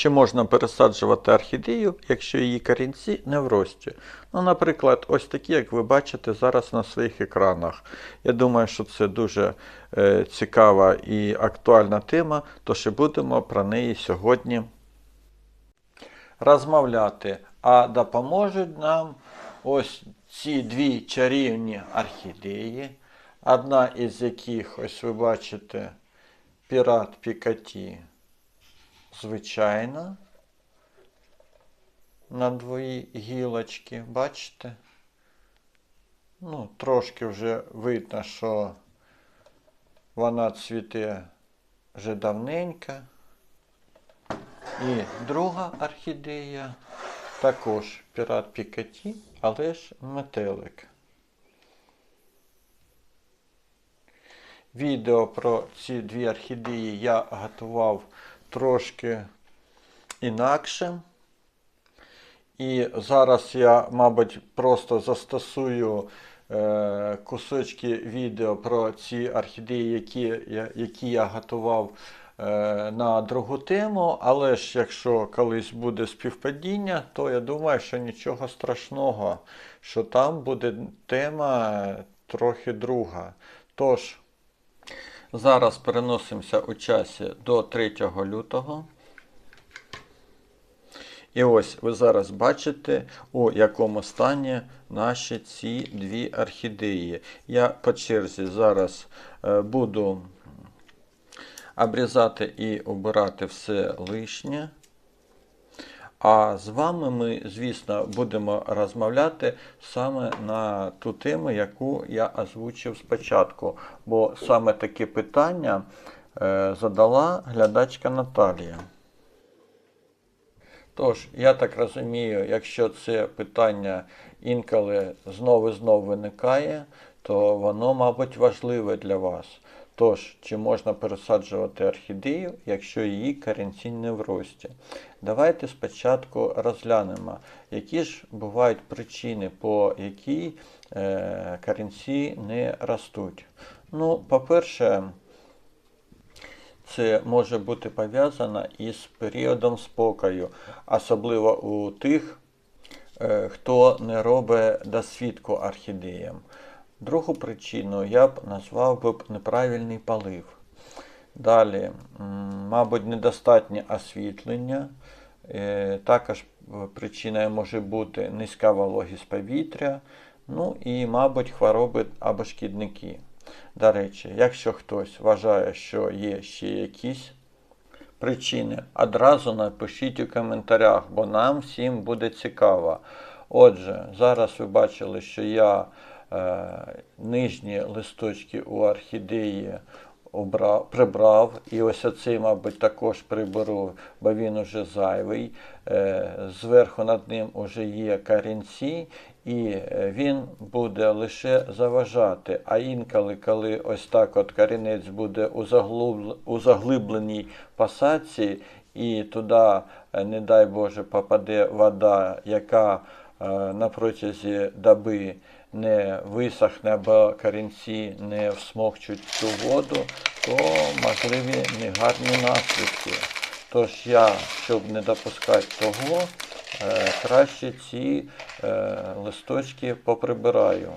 Чи можна пересаджувати орхідею, якщо її корінці не в рості? Ну, наприклад, ось такі, як ви бачите зараз на своїх екранах. Я думаю, що це дуже е, цікава і актуальна тема, тож і будемо про неї сьогодні розмовляти. А допоможуть нам ось ці дві чарівні орхідеї, одна із яких, ось ви бачите, пірат Пікаті звичайна. На двої гілочки, бачите? Ну, трошки вже видно, що вона цвіте вже давненько. І друга орхідея також пірат Пікаті, але ж метелик. Відео про ці дві орхідеї я готував трошки інакше. І зараз я, мабуть, просто застосую е, кусочки відео про ці орхідеї, які, я- які я готував е, на другу тему. Але ж якщо колись буде співпадіння, то я думаю, що нічого страшного, що там буде тема трохи друга. Тож, зараз переносимося у часі до 3 лютого. І ось ви зараз бачите, у якому стані наші ці дві орхідеї. Я по черзі зараз е, буду обрізати і обирати все лишнє. А з вами ми, звісно, будемо розмовляти саме на ту тему, яку я озвучив спочатку. Бо саме таке питання е, задала глядачка Наталія. Тож, я так розумію, якщо це питання інколи знову і знову виникає, то воно, мабуть, важливе для вас. Тож, чи можна пересаджувати орхідею, якщо її корінці не в рості? Давайте спочатку розглянемо, які ж бувають причини, по якій е, корінці не ростуть. Ну, по-перше, це може бути пов'язано із періодом спокою, особливо у тих, е, хто не робить досвідку орхідеям. Другу причину я б назвав би неправильний полив. Далі, мабуть, недостатнє освітлення. Е, Також е, причиною може бути низька вологість повітря, ну і, мабуть, хвороби або шкідники. До речі, якщо хтось вважає, що є ще якісь причини, одразу напишіть у коментарях, бо нам всім буде цікаво. Отже, зараз ви бачили, що я нижні листочки у орхідеї обрав, прибрав. І ось оцей, мабуть, також приберу, бо він уже зайвий. Е, зверху над ним уже є корінці, і е, він буде лише заважати. А інколи, коли ось так от корінець буде у, заглибленій посадці, і туди, е, не дай Боже, попаде вода, яка е, на протязі доби не висохне або корінці не всмокчуть цю воду, то можливі негарні наслідки. Тож я, щоб не допускати того, е, краще ці е, листочки поприбираю.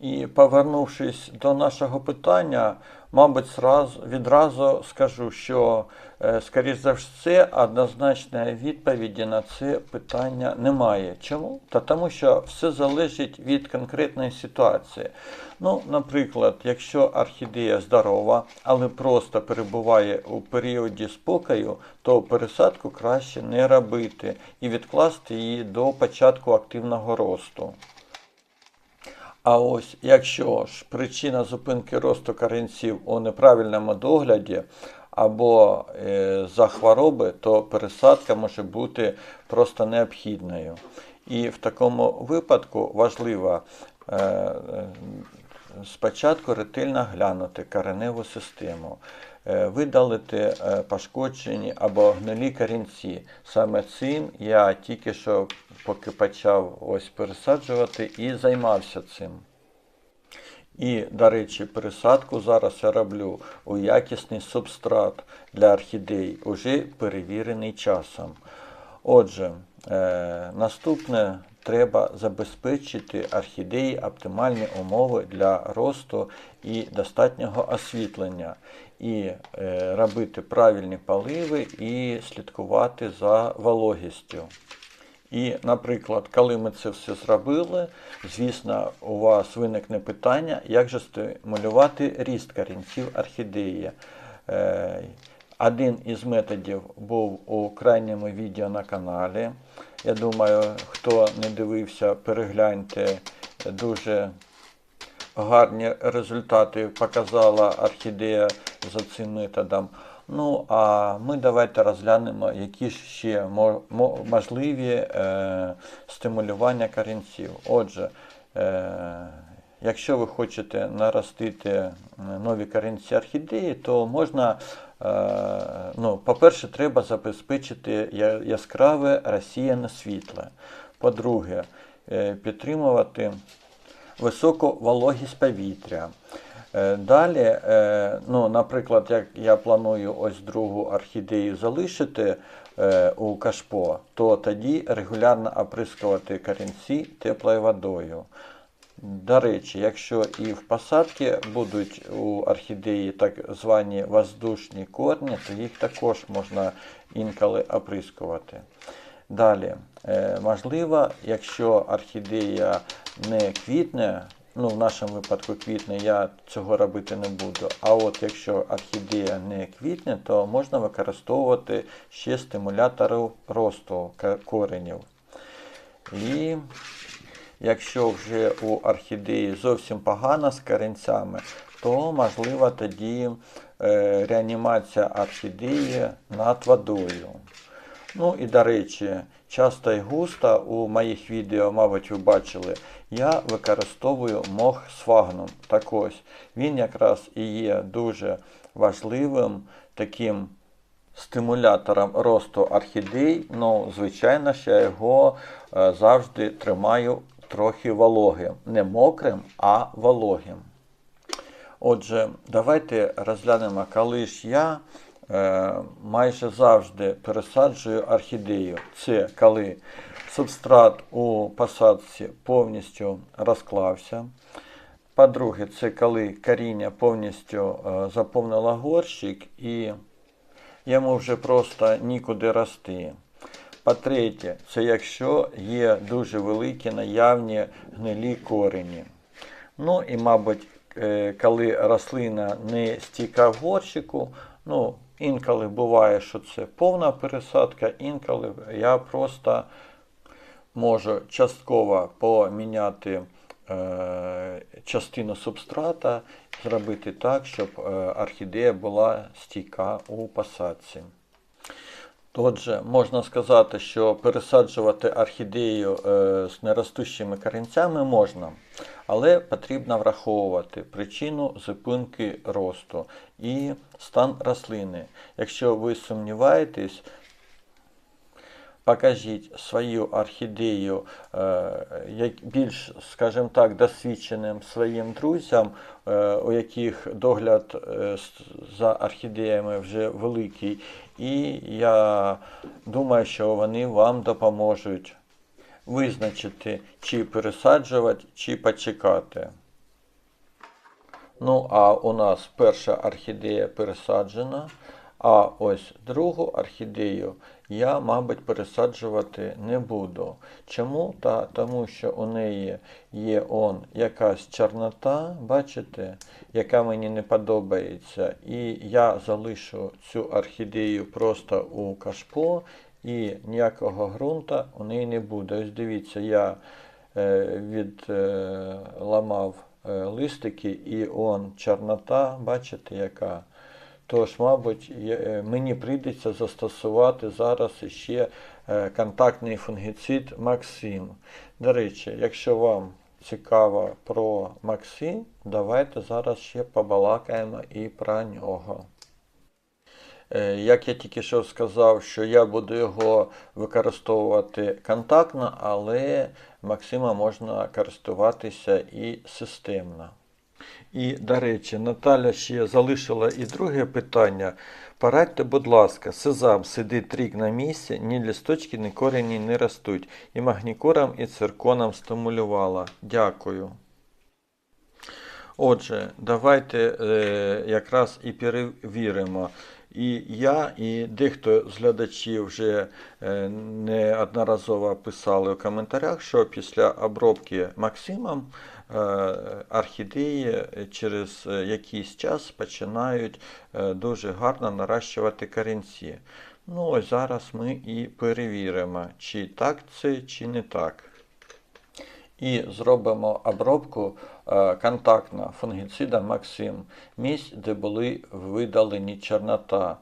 І повернувшись до нашого питання, мабуть, відразу скажу, що, е, скоріш за все, однозначної відповіді на це питання немає. Чому? Та тому що все залежить від конкретної ситуації. Ну, наприклад, якщо орхідея здорова, але просто перебуває у періоді спокою, то пересадку краще не робити і відкласти її до початку активного росту. А ось якщо ж причина зупинки росту корінців у неправильному догляді або е, за хвороби, то пересадка може бути просто необхідною. І в такому випадку важливо е, е, спочатку ретельно глянути кореневу систему, е, видалити е, пошкоджені або гнилі корінці. Саме цим я тільки що, поки почав ось пересаджувати, і займався цим. І, до речі, пересадку зараз я роблю у якісний субстрат для орхідей, уже перевірений часом. Отже, е, наступне треба забезпечити орхідеї оптимальні умови для росту і достатнього освітлення, і е, робити правильні поливи і слідкувати за вологістю. І, наприклад, коли ми це все зробили, звісно, у вас виникне питання, як же стимулювати ріст корінців орхідеї. Е, Один із методів був у крайньому відео на каналі. Я думаю, хто не дивився, перегляньте дуже гарні результати показала орхідея за цим методом. Ну, а ми давайте розглянемо, які ж ще мо- мо- можливі е, стимулювання корінців. Отже, е, якщо ви хочете наростити е, нові корінці орхідеї, то можна, е, ну, по-перше, треба забезпечити яскраве розсіяне світло. По-друге, е, підтримувати високу вологість повітря. Далі, ну, наприклад, як я планую ось другу орхідею залишити у кашпо, то тоді регулярно оприскувати корінці теплою водою. До речі, якщо і в посадці будуть у орхідеї так звані воздушні корні, то їх також можна інколи оприскувати. Далі, е, можливо, якщо орхідея не квітне, ну в нашому випадку квітне, я цього робити не буду. А от якщо орхідея не квітне, то можна використовувати ще стимулятори росту коренів. І якщо вже у орхідеї зовсім погано з корінцями, то можливо тоді е, реанімація орхідеї над водою. Ну і до речі, часто і густо у моїх відео, мабуть, ви бачили, я використовую мох сфагнум. Так ось, він якраз і є дуже важливим таким стимулятором росту орхідей. Ну, звичайно, що я його е, завжди тримаю трохи вологим. Не мокрим, а вологим. Отже, давайте розглянемо, коли ж я е, майже завжди пересаджую орхідею. Це коли субстрат у посадці повністю розклався. По-друге, це коли коріння повністю е, заповнило горщик і йому вже просто нікуди рости. По-третє, це якщо є дуже великі наявні гнилі корені. Ну і, мабуть, е, коли рослина не стійка в горщику, ну, інколи буває, що це повна пересадка, інколи я просто можу частково поміняти е, частину субстрата, зробити так, щоб е, орхідея була стійка у посадці. Отже, можна сказати, що пересаджувати орхідею е, з неростущими корінцями можна, але потрібно враховувати причину зупинки росту і стан рослини. Якщо ви сумніваєтесь, покажіть свою орхідею е, більш, скажімо так, досвідченим своїм друзям, е, у яких догляд е, за орхідеями вже великий. І я думаю, що вони вам допоможуть визначити, чи пересаджувати, чи почекати. Ну, а у нас перша орхідея пересаджена, а ось другу орхідею я, мабуть, пересаджувати не буду. Чому? Та, тому що у неї є он якась чорнота, бачите, яка мені не подобається. І я залишу цю орхідею просто у кашпо, і ніякого ґрунта у неї не буде. Ось дивіться, я е, відламав е, листики, і он чорнота, бачите, яка. Тож, мабуть, е, мені прийдеться застосувати зараз ще е, контактний фунгіцид Максим. До речі, якщо вам цікаво про Максим, давайте зараз ще побалакаємо і про нього. Е, Як я тільки що сказав, що я буду його використовувати контактно, але Максима можна користуватися і системно. І, до речі, Наталя ще залишила і друге питання. Порадьте, будь ласка, сезам сидить рік на місці, ні лісточки, ні корені не ростуть. І магнікором, і цирконом стимулювала. Дякую. Отже, давайте е, якраз і перевіримо. І я, і дехто з глядачів вже е, неодноразово писали у коментарях, що після обробки Максимом орхідеї через е, якийсь час починають е, дуже гарно наращувати корінці. Ну, ось зараз ми і перевіримо, чи так це, чи не так. І зробимо обробку е, контактно фунгіцидом Максим, місць, де були видалені чорнота е,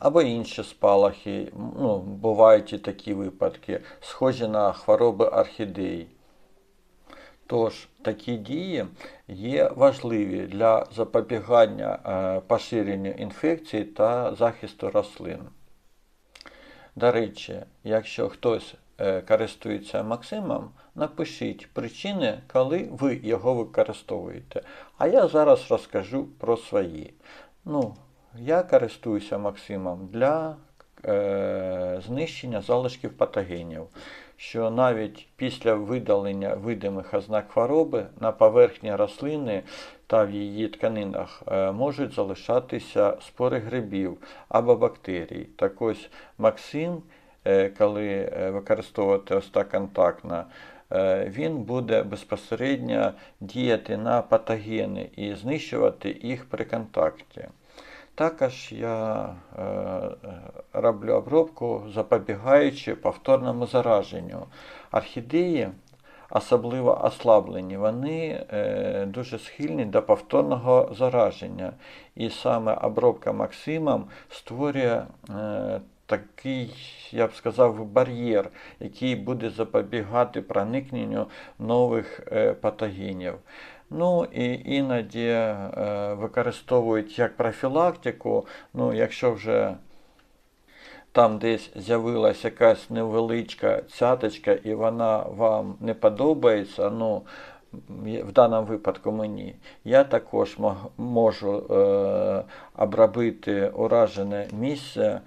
або інші спалахи. Ну, бувають і такі випадки, схожі на хвороби орхідей. Тож такі дії є важливі для запобігання е, поширенню інфекцій та захисту рослин. До речі, якщо хтось е, користується Максимом, напишіть причини, коли ви його використовуєте. А я зараз розкажу про свої. Ну, я користуюся Максимом для е, знищення залишків патогенів, що навіть після видалення видимих ознак хвороби на поверхні рослини та в її тканинах е, можуть залишатися спори грибів або бактерій. Так ось Максим, е, коли е, використовувати ось так контактно, він буде безпосередньо діяти на патогени і знищувати їх при контакті. Також я е, е, роблю обробку, запобігаючи повторному зараженню. Орхідеї, особливо ослаблені, вони е, дуже схильні до повторного зараження. І саме обробка Максимом створює такий, я б сказав, бар'єр, який буде запобігати проникненню нових патогенів. Ну і іноді е, використовують як профілактику, ну, якщо вже там десь з'явилася якась невеличка цяточка і вона вам не подобається, ну, в даному випадку мені, я також можу е, обробити уражене місце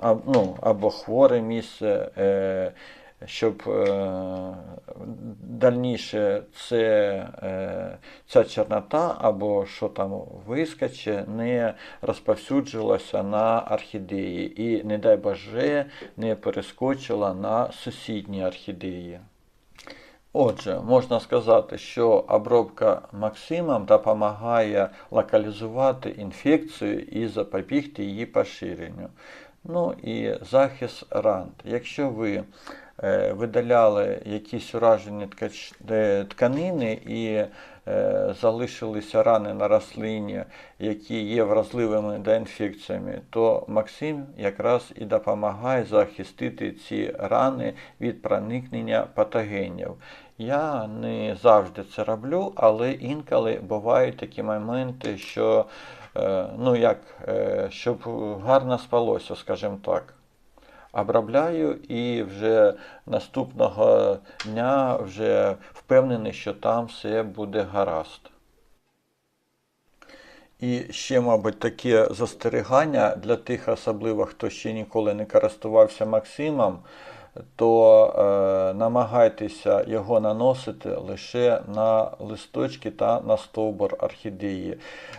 а, ну, або хворе місце. Е, щоб е, дальніше це, е, ця чорнота або що там вискоче, не розповсюджилася на орхідеї і, не дай Боже, не перескочила на сусідні орхідеї. Отже, можна сказати, що обробка Максимом допомагає локалізувати інфекцію і запобігти її поширенню. Ну і захист ран. Якщо ви видаляли якісь уражені е, тканини і е, залишилися рани на рослині, які є вразливими до інфекціями, то Максим якраз і допомагає захистити ці рани від проникнення патогенів. Я не завжди це роблю, але інколи бувають такі моменти, що ну як, щоб гарно спалося, скажімо так обробляю і вже наступного дня вже впевнений, що там все буде гаразд. І ще, мабуть, таке застерігання для тих, особливо, хто ще ніколи не користувався Максимом то е, намагайтеся його наносити лише на листочки та на стовбур орхідеї.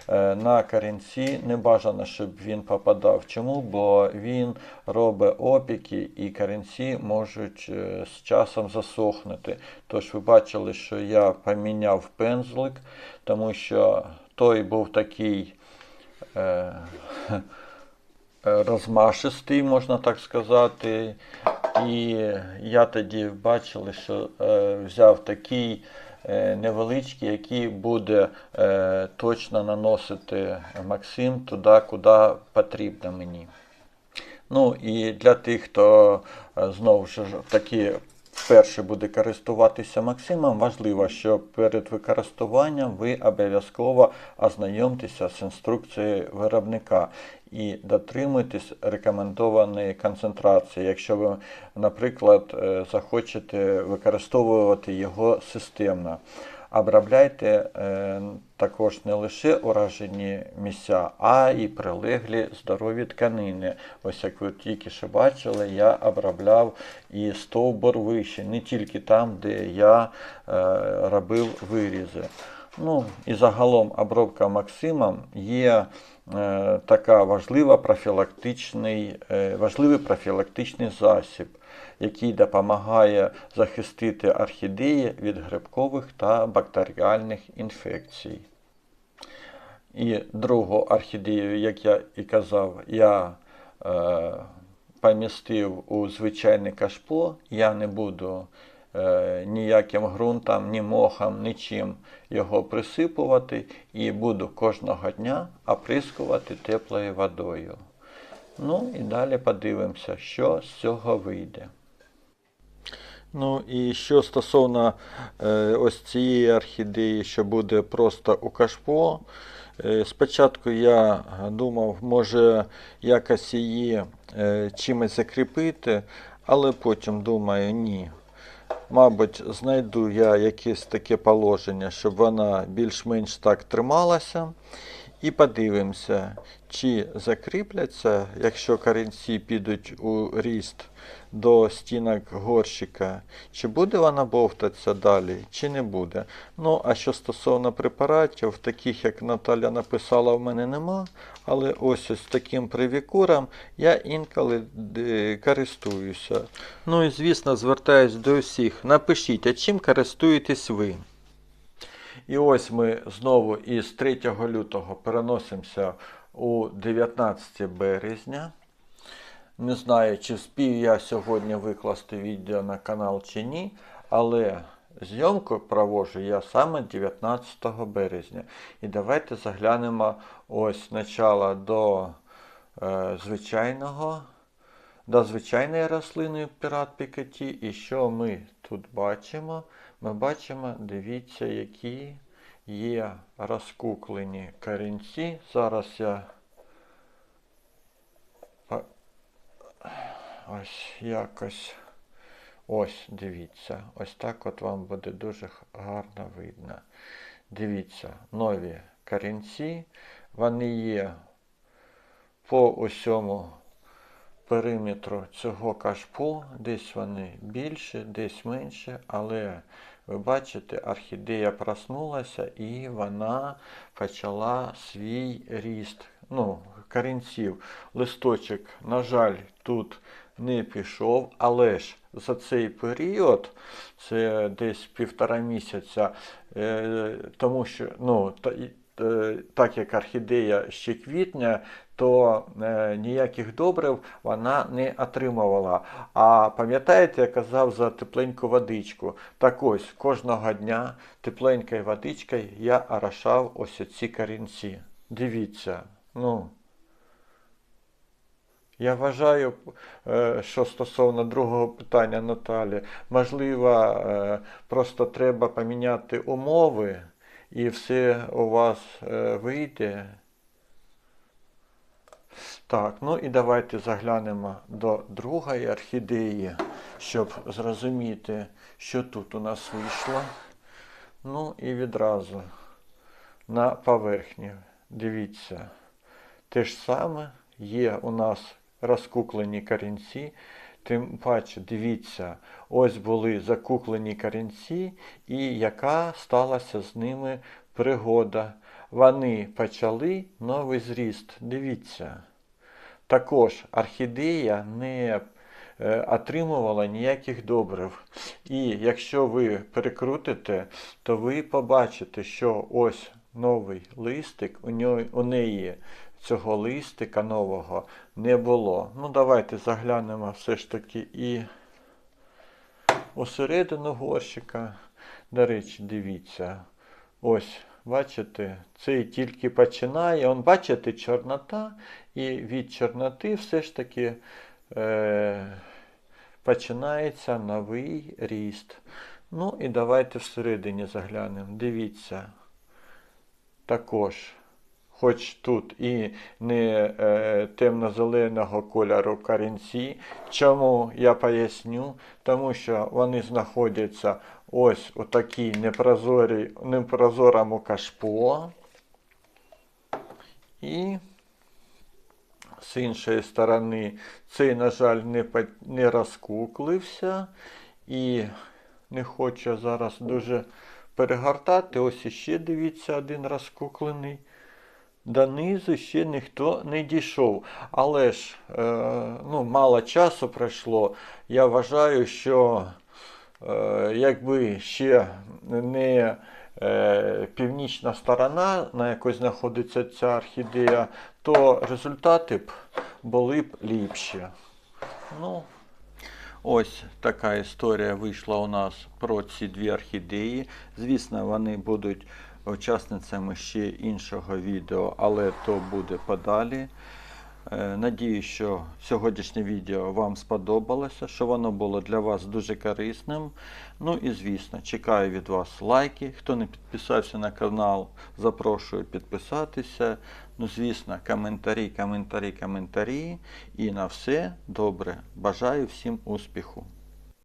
Е, на корінці не бажано, щоб він попадав. Чому? Бо він робить опіки і корінці можуть е, з часом засохнути. Тож ви бачили, що я поміняв пензлик, тому що той був такий. Е, Розмашистий, можна так сказати, і я тоді бачив, що е, взяв такий е, невеличкий, який буде е, точно наносити Максим туди, куди потрібно мені. Ну і для тих, хто знову ж таки вперше буде користуватися Максимом, важливо, що перед використуванням ви обов'язково ознайомтеся з інструкцією виробника і дотримуйтесь рекомендованої концентрації, якщо ви, наприклад, е, захочете використовувати його системно. Обробляйте е, також не лише уражені місця, а і прилеглі здорові тканини. Ось як ви тільки що бачили, я обробляв і стовбур вище, не тільки там, де я е, робив вирізи. Ну і загалом обробка Максимом є е, така важлива профілактичний, е, важливий профілактичний засіб, який допомагає захистити орхідеї від грибкових та бактеріальних інфекцій. І другу орхідею, як я і казав, я е, помістив у звичайне кашпо. Я не буду ніяким ґрунтом, ні мохом, нічим його присипувати і буду кожного дня оприскувати теплою водою. Ну і далі подивимося, що з цього вийде. Ну і що стосовно е, ось цієї орхідеї, що буде просто у кашпо. Е, спочатку я думав, може якось її е, чимось закріпити, але потім думаю, ні. Мабуть, знайду я якесь таке положення, щоб вона більш-менш так трималася. І подивимося, чи закріпляться, якщо корінці підуть у ріст до стінок горщика, чи буде вона бовтатися далі, чи не буде. Ну, а що стосовно препаратів, таких, як Наталя написала, в мене нема. Але ось ось таким привікуром я інколи е, користуюся. Ну і звісно, звертаюсь до всіх. Напишіть, а чим користуєтесь ви? І ось ми знову із 3 лютого переносимося у 19 березня. Не знаю, чи вспів я сьогодні викласти відео на канал чи ні, але зйомку проводжу я саме 19 березня. І давайте заглянемо ось спочатку до е, звичайного, до звичайної рослини пірат Пікаті. І що ми тут бачимо? Ми бачимо, дивіться, які є розкуклені корінці. Зараз я ось якось ось дивіться. Ось так от вам буде дуже гарно видно. Дивіться, нові корінці. Вони є по усьому периметру цього кашпу. Десь вони більше, десь менше, але ви бачите, орхідея проснулася і вона почала свій ріст. Ну, корінців. Листочок, на жаль, тут не пішов, але ж за цей період, це десь півтора місяця, е, тому що ну, е, так як орхідея ще квітня, то е, ніяких добрив вона не отримувала. А пам'ятаєте, я казав за тепленьку водичку. Так ось кожного дня тепленькою водичкою я орошав ось ці корінці. Дивіться. ну... Я вважаю, е, що стосовно другого питання Наталі, можливо, е, просто треба поміняти умови і все у вас е, вийде. Так, ну і давайте заглянемо до другої орхідеї, щоб зрозуміти, що тут у нас вийшло. Ну і відразу на поверхні. Дивіться, те ж саме є у нас розкуклені корінці. Тим паче, дивіться, ось були закуклені корінці, і яка сталася з ними пригода. Вони почали новий зріст. Дивіться. Також орхідея не е, отримувала ніяких добрив. І якщо ви перекрутите, то ви побачите, що ось новий листик, у, нього, у неї цього листика нового не було. Ну, давайте заглянемо все ж таки і усередину горщика. До речі, дивіться. Ось, бачите, цей тільки починає. Он, бачите, чорнота, і від чорноти все ж таки е, починається новий ріст. Ну і давайте всередині заглянемо. Дивіться. Також хоч тут і не е, темно-зеленого кольору корінці. Чому я поясню? Тому що вони знаходяться ось у такій непрозорій, непрозорому кашпо. І з іншої сторони, цей, на жаль, не, не розкуклився і не хочу зараз дуже перегортати. Ось іще дивіться, один розкуклений. Донизу ще ніхто не дійшов. Але ж е, ну, мало часу пройшло. Я вважаю, що е, якби ще не північна сторона, на якій знаходиться ця орхідея, то результати б були б ліпші. Ну, Ось така історія вийшла у нас про ці дві орхідеї. Звісно, вони будуть учасницями ще іншого відео, але то буде подалі. Е, Надію, що сьогоднішнє відео вам сподобалося, що воно було для вас дуже корисним. Ну і звісно, чекаю від вас лайки. Хто не підписався на канал, запрошую підписатися. Ну, звісно, коментарі, коментарі, коментарі. І на все добре. Бажаю всім успіху.